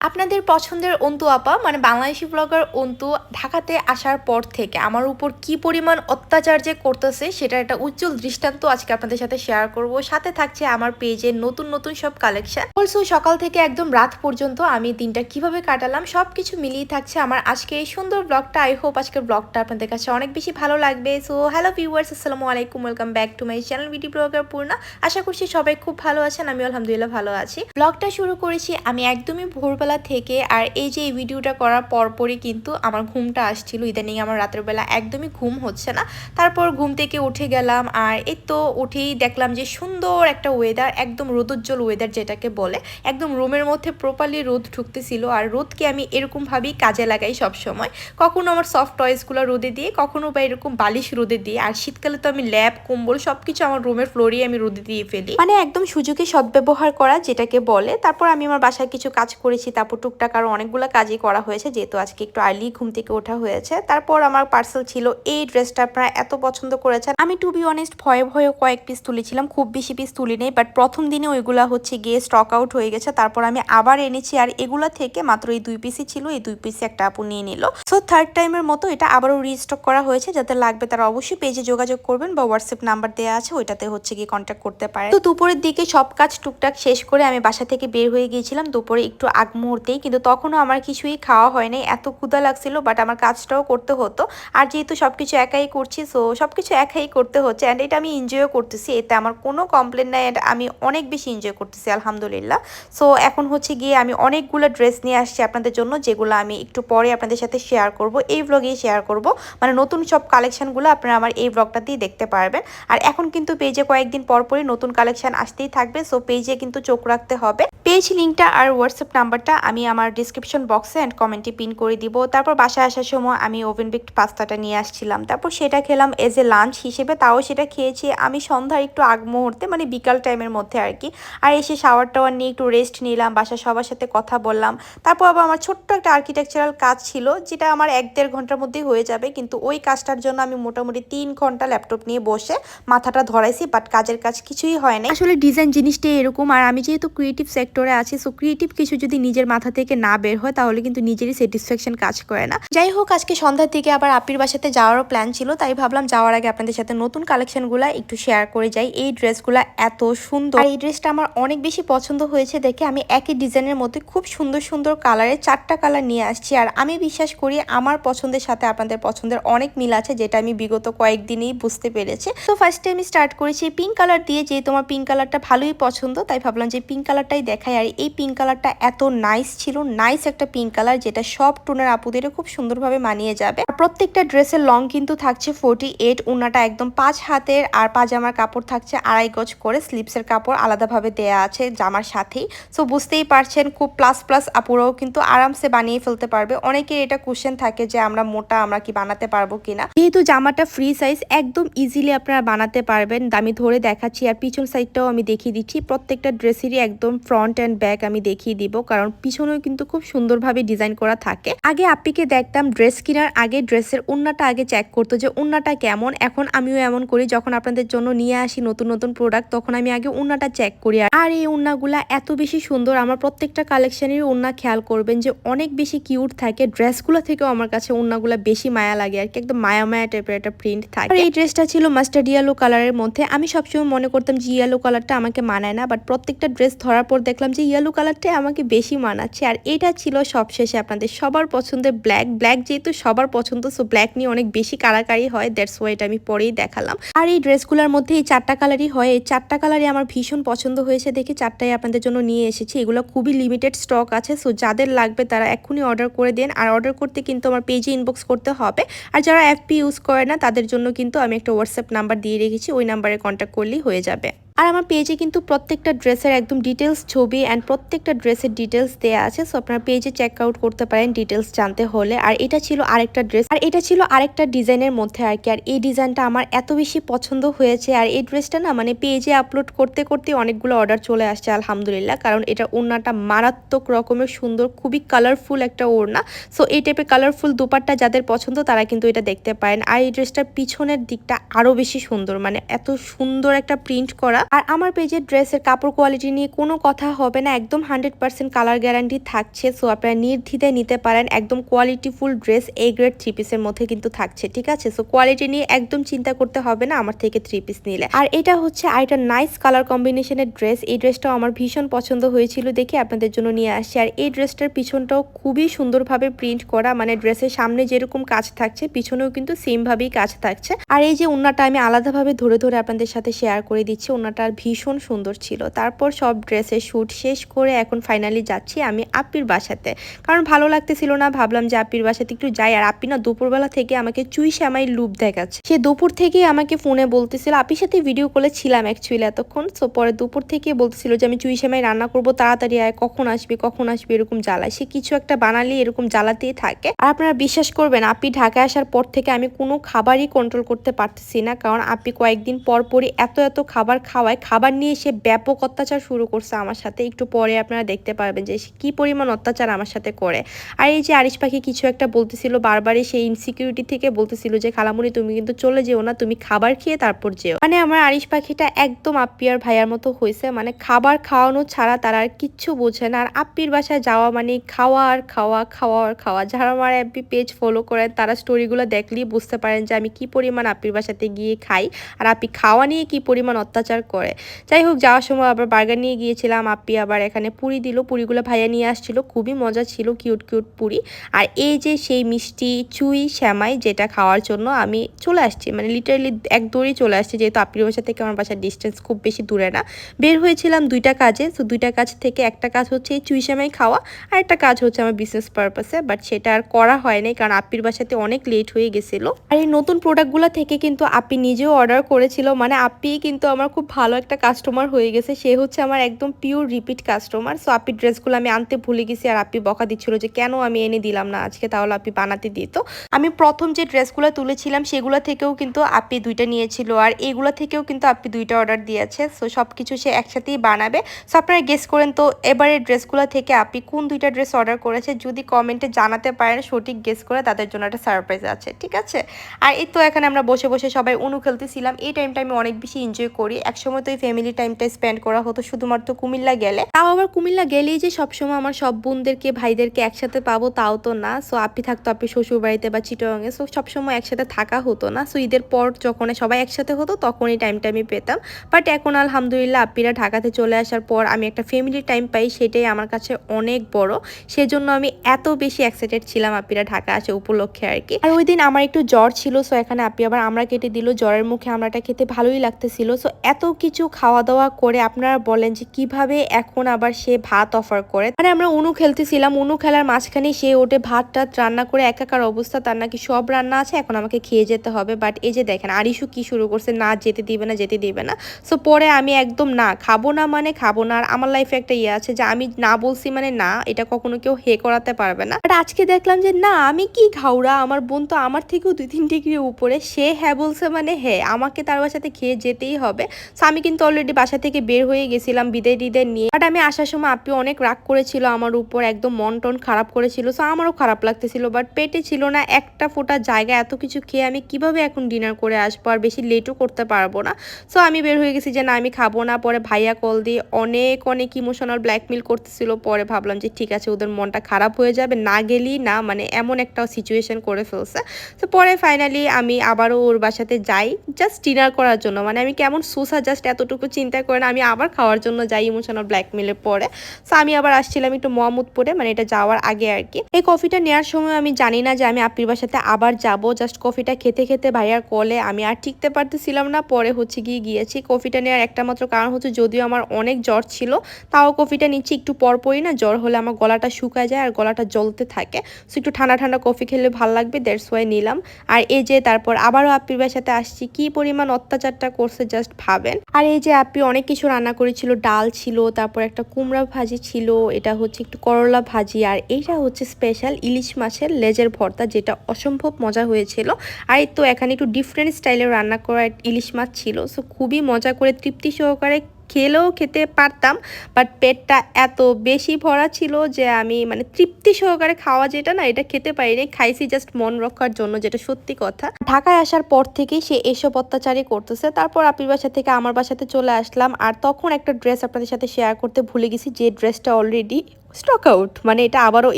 আপনাদের পছন্দের অন্তু আপা মানে বাংলাদেশি ব্লগার অন্তু, ঢাকাতে আসার পর থেকে আমার উপর কি পরিমাণ অত্যাচার যে করতেছে সেটা একটা উজ্জ্বল দৃষ্টান্ত আজকে আপনাদের সাথে শেয়ার করব। সাথে থাকছে আমার পেজে নতুন নতুন সব কালেকশন অলসো সকাল থেকে একদম রাত পর্যন্ত আমি দিনটা কীভাবে কাটালাম সব কিছু মিলিয়ে থাকছে আমার আজকে এই সুন্দর ব্লগটা আই হোপ আজকের ব্লগটা আপনাদের কাছে অনেক বেশি ভালো লাগবে। সো হ্যালো ভিউয়ার্স আসসালামু আলাইকুম welcome back to my channel video blogger Purna আশা করছি সবাই খুব ভালো আছেন আমি আলহামদুলিল্লাহ ভালো আছি। ব্লগটা শুরু করেছি আমি একদমই ভোরবেলা থেকে আর এই যে এই ভিডিওটা করার পরপরই কিন্তু আমার ঘুমটা আসছিল। ইদানিং আমার রাতের বেলা একদমই ঘুম হচ্ছে না। তারপর ঘুম থেকে উঠে গেলাম আর এই তো উঠেই দেখলাম যে সুন্দর একটা ওয়েদার একদম রোদোজ্জ্বল ওয়েদার যেটাকে বলে, একদম রুমের মধ্যে প্রপারলি রোদ ঢুকতেছিল আর রোদকে আমি এরকমভাবেই কাজে লাগাই সব সময় কখনো আমার সফট টয়েসগুলো রোদে দিয়ে, কখনো বা এরকম বালিশ রোদে দিয়ে। আর শীতকালে তো আমি ল্যাব কম্বল সব কিছু আমার রুমের ফ্লোরেই আমি রোদে দিয়ে ফেলি। মানে একদম সুযোগে সদ্ব্যবহার করা যেটাকে বলে। তারপর আমি আমার বাসায় কিছু কাজ করেছি তারপর টুকটাক আরও অনেকগুলো কাজই করা হয়েছে, যেহেতু আজকে একটু আর্লি ঘুম থেকে ওঠা হয়েছে। তারপর আমার পার্সেল ছিল, এই ড্রেসটা আপনারা এত পছন্দ করেছেন। আমি টু বি অনেস্ট ভয়ে ভয়ে কয়েক পিস তুলেছিলাম, খুব বেশি পিস তুলি নেই বাট প্রথম দিনে ওইগুলা হচ্ছে গিয়ে স্টক আউট হয়ে গেছে। তারপর আমি আবার এনেছি, আর এগুলা থেকে মাত্র এই দুই পিসই ছিল, এই দুই পিসে একটা আপু নিয়ে নিল। সো থার্ড টাইমের মতো এটা আবারও রিস্টক করা হয়েছে, যাতে লাগবে তারা অবশ্যই পেজে যোগাযোগ করবেন বা হোয়াটসঅ্যাপ নাম্বার দেওয়া আছে, ওইটাতে হচ্ছে গিয়ে কন্ট্যাক্ট করতে পারে তো দুপুরের দিকে সব কাজ টুকটাক শেষ করে আমি বাসা থেকে বের হয়ে গিয়েছিলাম। দুপুরে একটু আগ মুহূর্তেই, কিন্তু তখনও আমার কিছুই খাওয়া হয় নাই। এত ক্ষুদা লাগছিল বাট আমার কাজটাও করতে হতো। আর যেহেতু সব কিছু একাই করছি সো সব কিছু একাই করতে হচ্ছে অ্যান্ড এটা আমি এনজয়ও করতেছি। এতে আমার কোনো কমপ্লেন নাই অ্যান্ড আমি অনেক বেশি এনজয় করতেছি, আলহামদুলিল্লাহ। সো এখন হচ্ছে গিয়ে আমি অনেকগুলো ড্রেস নিয়ে আসছি আপনাদের জন্য, যেগুলো আমি একটু পরে আপনাদের সাথে শেয়ার করব, এই ব্লগেই শেয়ার করব। মানে নতুন সব কালেকশনগুলো আপনারা আমার এই ব্লগটাতেই দেখতে পারবেন। আর এখন কিন্তু পেজে কয়েকদিন পর পরই নতুন কালেকশন আসতেই থাকবে সো পেজে কিন্তু চোখ রাখতে হবে। পেজ লিঙ্কটা আর হোয়াটসঅ্যাপ নাম্বারটা আমি আমার ডিসক্রিপশন বক্সে অ্যান্ড কমেন্টে পিন করে দিব। তারপর বাসায় আসার সময় আমি ওভেন বেকড পাস্তাটা নিয়ে আসছিলাম। তারপর সেটা খেলাম এজ এ লাঞ্চ হিসেবে, তাও সেটা খেয়েছি। আমি সন্ধ্যার একটু আগ মুহূর্তে মানে বিকাল টাইমের মধ্যে আর কি। আর এসে শাওয়ার টাওয়ার নিয়ে একটু রেস্ট নিলাম, বাসার সবার সাথে কথা বললাম। তারপর আবার আমার ছোট্ট একটা আর্কিটেকচারাল কাজ ছিল, যেটা আমার এক দেড় ঘণ্টার মধ্যেই হয়ে যাবে। কিন্তু ওই কাজটার জন্য আমি মোটামুটি তিন ঘণ্টা ল্যাপটপ নিয়ে বসে মাথাটা ধরাইছি বাট কাজের কাজ কিছুই হয় না আসলে ডিজাইন জিনিসটা এরকম। আর আমি যেহেতু ক্রিয়েটিভ সেক্টরে আছি সো ক্রিয়েটিভ কিছু যদি নিজের মাথা থেকে না বের হয়, তাহলে কিন্তু নিজেরই স্যাটিসফ্যাকশন কাজ করে না। যাই হোক, আজকে সন্ধ্যার দিকে আবার আপির বাসাতে যাওয়ারও প্ল্যান ছিল, তাই ভাবলাম যাওয়ার আগে আপনাদের সাথে নতুন কালেকশনগুলো একটু শেয়ার করে যাই। এই ড্রেসগুলো এত সুন্দর। এই ড্রেসটা আমার অনেক বেশি পছন্দ হয়েছে দেখে আমি একই ডিজাইনের মধ্যে খুব সুন্দর সুন্দর কালারে চারটা কালার নিয়ে আসছি। আর আমি বিশ্বাস করি আমার পছন্দের সাথে আপনাদের পছন্দের অনেক মিল আছে, যেটা আমি বিগত কয়েকদিনেই বুঝতে পেরেছি। তো ফার্স্টে আমি স্টার্ট করেছি পিঙ্ক কালার দিয়ে যে তোমার পিঙ্ক কালারটা ভালোই পছন্দ, তাই ভাবলাম যে পিঙ্ক কালারটাই দেখাই। আর এই পিঙ্ক কালারটা এত নাইস ছিল নাইস একটা পিঙ্ক কালার যেটা সব টোনের আপুদের খুব সুন্দরভাবে মানিয়ে যাবে। প্রত্যেকটা ড্রেসের লং কিন্তু থাকছে ফোর্টি এইট উনাটা একদম পাঁচ হাতের, আর পাজামার কাপড় থাকছে আড়াই গজ করে স্লিপসের কাপড় আলাদাভাবে দেয়া আছে জামার সাথেই। সো বুঝতেই পারছেন, খুব প্লাস প্লাস আপুরাও কিন্তু আরামসে বানিয়ে ফেলতে পারবে। অনেকের এটা কোশ্চেন থাকে যে আমরা মোটা, আমরা কি বানাতে পারব কিনা? যেহেতু জামাটা ফ্রি সাইজ একদম ইজিলি আপনারা বানাতে পারবেন। আমি ধরে দেখাচ্ছি, আর পিছন সাইডটাও আমি দেখিয়ে দিচ্ছি। প্রত্যেকটা ড্রেসেরই একদম ফ্রন্ট অ্যান্ড ব্যাক আমি দেখিয়ে দিব, কারণ পিছনেও কিন্তু খুব সুন্দরভাবে ডিজাইন করা থাকে। আগে আপিকে দেখতাম ড্রেস কেনার আগে ড্রেসের উন্নাটা আগে চেক করতো যে উন্নাটা কেমন, এখন আমিও এমন করি, যখন আপনাদের জন্য নিয়ে আসি নতুন নতুন প্রোডাক্ট তখন আমি আগে উন্নাটা চেক করি। আর এই উন্নাগুলা এত বেশি সুন্দর, আমার প্রত্যেকটা কালেকশনের উন্না খেয়াল করবেন যে অনেক বেশি কিউট থাকে ড্রেসগুলো থেকেও আমার কাছে উন্নাগুলা বেশি মায়া লাগে আর কি, একদম মায়া মায়া টাইপের একটা প্রিন্ট থাকে। আর এই ড্রেসটা ছিল মাস্টার্ড ইয়েলো কালারের মধ্যে, আমি সবসময় মনে করতাম যে ইয়েলো কালারটা আমাকে মানায় না বাট প্রত্যেকটা ড্রেস ধরার পর দেখলাম যে ইয়েলো কালারটাই আমাকে বেশি মানাচ্ছে। আর এটা ছিল সবশেষে আপনাদের সবার পছন্দের ব্ল্যাক ব্ল্যাক যেহেতু সবার পছন্দ সো ব্ল্যাক নিয়ে অনেক বেশি কারাকারি হয় দ্যাটস ওয়াই এটা আমি পরেই দেখালাম। আর এই ড্রেসগুলোর মধ্যে এই চারটা কালারই হয়। এই চারটা কালারই আমার ভীষণ পছন্দ হয়েছে দেখে চারটাই আপনাদের জন্য নিয়ে এসেছি। এগুলো খুবই লিমিটেড স্টক আছে সো যাদের লাগবে তারা এক্ষুনি অর্ডার করে দেন। আর অর্ডার করতে কিন্তু আমার পেজে ইনবক্স করতে হবে। আর যারা এফপি ইউজ করে না, তাদের জন্য কিন্তু আমি একটা হোয়াটসঅ্যাপ নাম্বার দিয়ে রেখেছি। ওই নাম্বারে কন্ট্যাক্ট করলেই হয়ে যাবে। আর আমার পেজে কিন্তু প্রত্যেকটা ড্রেসের একদম ডিটেলস ছবি অ্যান্ড প্রত্যেকটা ড্রেসের ডিটেলস দেওয়া আছে। সো আপনার পেজে চেক আউট করতে পারেন ডিটেলস জানতে হলে। আর এটা ছিল আরেকটা ড্রেস আর এটা ছিল আরেকটা ডিজাইনের মধ্যে আর কি। আর এই ডিজাইনটা আমার এত বেশি পছন্দ হয়েছে। আর এই ড্রেসটা না মানে পেজে আপলোড করতে করতে অনেকগুলো অর্ডার চলে আসছে, আলহামদুলিল্লাহ। কারণ এটা ওড়নাটা মারাত্মক রকমের সুন্দর, খুবই কালারফুল একটা ওড়না। সো এই টাইপের কালারফুল দুপাট্টা যাদের পছন্দ, তারা কিন্তু এটা দেখতে পারেন। আর এই ড্রেসটার পিছনের দিকটা আরও বেশি সুন্দর। মানে এত সুন্দর একটা প্রিন্ট করা। আর আমার পেজের ড্রেসের কাপড় কোয়ালিটি নিয়ে কোনো কথা হবে না, একদম হান্ড্রেড পার্সেন্ট কালার গ্যারান্টি থাকছে। সো আপনারা নির্দ্বিধায় নিতে পারেন, একদম qualityful dress A grade three পিসের মধ্যে কিন্তু থাকছে, ঠিক আছে? সো কোয়ালিটি নিয়ে একদম চিন্তা করতে হবে না আমার থেকে থ্রি পিস নিলে। আর এটা হচ্ছে আরেকটা নাইস কালার কম্বিনেশনের ড্রেস এই ড্রেসটাও আমার ভীষণ পছন্দ হয়েছিল দেখে আপনাদের জন্য নিয়ে আসছি। আর এই ড্রেসটার পিছনটাও খুবই সুন্দরভাবে প্রিন্ট করা মানে ড্রেসের সামনে যেরকম কাজ থাকছে, পিছনেও কিন্তু সেম ভাবেই কাজ থাকছে। আর এই যে উন্নাটা আমি আলাদাভাবে ধরে ধরে আপনাদের সাথে শেয়ার করে দিচ্ছি উন্নাটা ভীষণ সুন্দর ছিল। তারপর সব ড্রেসের শ্যুট শেষ করে এখন ফাইনালি যাচ্ছি আমি আপ্পির বাসাতে। কারণ ভালো লাগতেছিল না, ভাবলাম যে আপ্পির বাসাতে একটু যাই। আর আপি না দুপুরবেলা থেকে আমাকে চুই শ্যামাই লুপ দেখাচ্ছে। সে দুপুর থেকেই আমাকে ফোনে বলতেছিল, আপির সাথে ভিডিও কলে ছিলাম অ্যাকচুয়ালি এতক্ষণ। সো পরে দুপুর থেকে বলতেছিল যে আমি চুই শ্যামাই রান্না করব, তাড়াতাড়ি আয়, কখন আসবি কখন আসবি, এরকম জ্বালায়। সে কিছু একটা বানালে এরকম জ্বালাতেই থাকে। আর আপনারা বিশ্বাস করবেন আপি ঢাকায় আসার পর থেকে আমি কোনো খাবারই কন্ট্রোল করতে পারতেছি না। কারণ আপি কয়েকদিন পর পরই এত এত খাবার খাওয়ায় খাবার নিয়ে সে ব্যাপক অত্যাচার শুরু করছে আমার সাথে। একটু পরে আপনারা দেখতে পারবেন যে সে কী পরিমাণ অত্যাচার আমার সাথে করে। আর এই যে আরিশ পাখি কিছু একটা বলতেছিল, বারবারই সেই ইনসিকিউরিটি থেকে বলতেছিল যে, খালামুনি, তুমি কিন্তু চলে যেও না, তুমি খাবার খেয়ে তারপর যেও। মানে আমার আরিশ পাখিটা একদম আপ্পিয়ার ভাইয়ার মতো হয়েছে মানে খাবার খাওয়ানো ছাড়া তারা আর কিচ্ছু বোঝে না। আর আপ্পির বাসায় যাওয়া মানে খাওয়া আর খাওয়া খাওয়া আর খাওয়া। যারা আমার এমপি পেজ ফলো করেন, তারা স্টোরিগুলো দেখলেই বুঝতে পারেন যে, আমি কি পরিমাণ আপ্পির বাসাতে গিয়ে খাই। আর আপ্পি খাওয়া নিয়ে কি পরিমাণ অত্যাচার করে। যাই হোক যাওয়ার সময় আবার বার্গার নিয়ে গিয়েছিলাম আপ্পি আবার এখানে পুরি দিল, পুরিগুলো ভাইয়া নিয়ে আসছিল, খুবই মজা ছিল কিউট কিউট পুরি। আর এই যে সেই মিষ্টি চুই শ্যামাই যেটা খাওয়ার জন্য আমি চলে আসছি মানে লিটারালি এক দৌড়েই চলে আসছি, যেহেতু আপ্পির বাসা থেকে আমার বাসার ডিস্টেন্স খুব বেশি দূরে না। বের হয়েছিলাম দুইটা কাজে, তো দুইটা কাজ থেকে একটা কাজ হচ্ছে এই চুই শ্যামাই খাওয়া, আর একটা কাজ হচ্ছে আমার বিজনেস পারপাসে বাট সেটা আর করা হয় নাই, কারণ আপ্পির বাসাতে অনেক লেট হয়ে গেছিল। আর এই নতুন প্রোডাক্টগুলো থেকে কিন্তু আপি নিজেও অর্ডার করেছিল মানে আপি কিন্তু আমার খুব ভালো একটা কাস্টমার হয়ে গেছে। সে হচ্ছে আমার একদম পিওর রিপিট কাস্টমার সো আপির ড্রেসগুলো আমি আনতে ভুলে গেছি আর আপি বকা দিচ্ছিল যে, কেন আমি এনে দিলাম না? আজকে তাহলে আপনি বানাতে দিত আমি প্রথম যে ড্রেসগুলো তুলেছিলাম, সেগুলো থেকেও কিন্তু আপি দুইটা নিয়েছিল। আর এগুলো থেকেও কিন্তু আপি দুইটা অর্ডার দিয়েছে। সো সব কিছু সে একসাথেই বানাবে। সো আপনারা গেস করেন তো, এবারে ড্রেসগুলো থেকে আপনি কোন দুইটা ড্রেস অর্ডার করেছে? যদি কমেন্টে জানাতে পারেন, সঠিক গেস করে তাদের জন্য একটা সারপ্রাইজ আছে, ঠিক আছে? আর এই তো এখানে আমরা বসে বসে সবাই অনু খেলতেছিলাম। এই টাইমটা আমি অনেক বেশি এনজয় করি। একসময় তো এই ফ্যামিলি টাইমটা স্পেন্ড করা হতো শুধুমাত্র কুমিল্লা গেলে। তাও আবার কুমিল্লা গেলেই যে সবসময় আমার সব বোনদেরকে, ভাইদেরকে একসাথে পাবো তাও তো না। সো আপনি থাকতো আপনি শ্বশুর বাড়িতে বা চিটংয়ে সো সবসময় একসাথে থাকা হতো না। সো ঈদের পর যখন সবাই একসাথে হতো তখন এই টাইমটা আমি পেতাম। বাট এখন আলহামদুলিল্লাহ আপিরা ঢাকাতে চলে আসার পর আমি একটা ফ্যামিলি টাইম পাই, সেটাই আমার কাছে অনেক বড়। সেজন্য আমি এত বেশি এক্সাইটেড ছিলাম আপিরা ঢাকা আসে উপলক্ষে আর কি। আর ওই দিন আমার একটু জ্বর ছিল সো এখানে আপি আবার আমরা কেটে দিল। জ্বরের মুখে আমরাটা খেতে ভালোই লাগতেছিল। সো এত কিছু খাওয়া দাওয়া করে আপনারা বলেন যে কীভাবে এখন আবার সে ভাত অফার করে। মানে আমরা উনু খেলতেছিলাম, উনু খেলার মাঝখানে সে ওঠে ভাত টাত রান্না করে একাকার অবস্থা, তার নাকি সব রান্না আছে, এখন আমাকে খেয়ে যেতে হবে। বাট এই যে দেখেন, আরিশু কি শুরু করছে, না যেতে দিবে না, যেতে দিবে না। সো পরে আমি একদম না, খাব না মানে খাব না। আর আমার লাইফে একটা ইয়ে আছে যে আমি না বলছি মানে না, এটা কখনো কেউ হে করাতে পারবে না। বাট আজকে দেখলাম যে না, আমি কি খাওড়া আমার বোন তো আমার থেকেও দুই তিন ডিগ্রি উপরে, সে হ্যাঁ বলছে মানে হ্যাঁ আমাকে তার বাসাতে খেয়ে যেতেই হবে। আমি কিন্তু অলরেডি বাসা থেকে বের হয়ে গেছিলাম, বিদায় টিদায় নিয়ে। বাট আমি আসার সময় আপনি অনেক রাগ করেছিল আমার উপর, একদম মন টন খারাপ করেছিল সো আমারও খারাপ লাগতেছিল। বাট পেটে ছিল না একটা ফোটা জায়গা, এত কিছু খেয়ে আমি কীভাবে এখন ডিনার করে আসব আর বেশি লেটও করতে পারব না। সো আমি বের হয়ে গেছি যে, না, আমি খাব না। পরে ভাইয়া কল দিয়ে অনেক অনেক ইমোশনাল ব্ল্যাকমেল করতেছিল। পরে ভাবলাম যে, ঠিক আছে, ওদের মনটা খারাপ হয়ে যাবে, না গেলেই না। মানে এমন একটা সিচুয়েশন করে ফেলছে। তো পরে ফাইনালি আমি আবারও ওর বাসাতে যাই জাস্ট ডিনার করার জন্য। মানে আমি কেমন সোসা জাস্ট এতটুকু চিন্তা করে না, আমি আবার খাওয়ার জন্য যাই ইমোশনাল ব্ল্যাকমেলের পরে। সো আমি আবার আসছিলাম একটু মোহাম্মদপুরে মানে এটা যাওয়ার আগে আর কি। এই কফিটা নেওয়ার সময় আমি জানি না যে আমি আপির বাসাতে আবার যাব জাস্ট কফিটা খেতে খেতে ভাইয়ার কলে আমি আর ঠিকতে পারতেছিলাম না, পরে হচ্ছে গিয়ে গিয়েছি। কফিটা নেওয়ার একটা মাত্র কারণ হচ্ছে যদিও আমার অনেক জ্বর ছিল, তাও কফিটা নিচ্ছি একটু পরপরই না, জ্বর হলে আমার গলাটা শুকায় যায় আর গলাটা জ্বলতে থাকে। সো একটু ঠান্ডা ঠান্ডা কফি খেলে ভালো লাগবে দেড় ওয়াই নিলাম। আর এই যে তারপর আবারও আপির বাসাতে আসছি, কি পরিমাণ অত্যাচারটা করছে জাস্ট ভাবেন। আর এই যে আপি অনেক কিছু রান্না করেছিল, ডাল ছিল, তারপর একটা কুমড়া ভাজি ছিল, এটা হচ্ছে একটু করলা ভাজি, আর এইটা হচ্ছে স্পেশাল ইলিশ মাছের লেজের ভর্তা যেটা অসম্ভব মজা হয়েছিল। আর তো এখানে একটু ডিফারেন্ট স্টাইলে রান্না করা ইলিশ মাছ ছিল সো খুবই মজা করে, তৃপ্তি সহকারে খেলেও খেতে পারতাম বাট পেটটা এত বেশি ভরা ছিল যে আমি মানে তৃপ্তি সহকারে খাওয়া যেটা না, এটা খেতে পারিনি। খাইছি জাস্ট মন রক্ষার জন্য, যেটা সত্যি কথা। ঢাকায় আসার পর থেকেই সে এসব অত্যাচারই করতেছে। তারপর আপির বাসা থেকে আমার বাসাতে চলে আসলাম। আর তখন একটা ড্রেস আপনাদের সাথে শেয়ার করতে ভুলে গেছি, যে ড্রেসটা অলরেডি স্টক আউট মানে এটা আবারও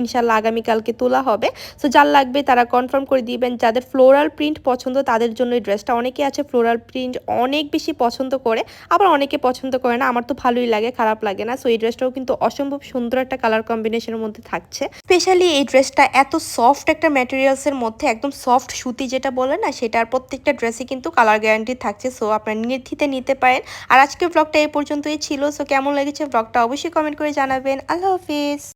ইনশাল্লাহ আগামীকালকে তোলা হবে। সো যার লাগবে তারা কনফার্ম করে দিবেন, যাদের ফ্লোরাল প্রিন্ট পছন্দ তাদের জন্য এই ড্রেসটা অনেকে আছে ফ্লোরাল প্রিন্ট অনেক বেশি পছন্দ করে, আবার অনেকে পছন্দ করে না, আমার তো ভালোই লাগে, খারাপ লাগে না। সো এই ড্রেসটাও কিন্তু অসম্ভব সুন্দর একটা কালার কম্বিনেশনের মধ্যে থাকছে। স্পেশালি এই ড্রেসটা এত সফট একটা ম্যাটেরিয়ালসের মধ্যে, একদম সফট সুতি যেটা বলে না, সেটার প্রত্যেকটা ড্রেসই কিন্তু কালার গ্যারান্টি থাকছে। সো আপনারা নির্দ্বিতে নিতে পারেন। আর আজকের ব্লগটা এই পর্যন্তই ছিল। সো কেমন লেগেছে ব্লগটা অবশ্যই কমেন্ট করে জানাবেন। আল্লাহ হাফিজ। Peace.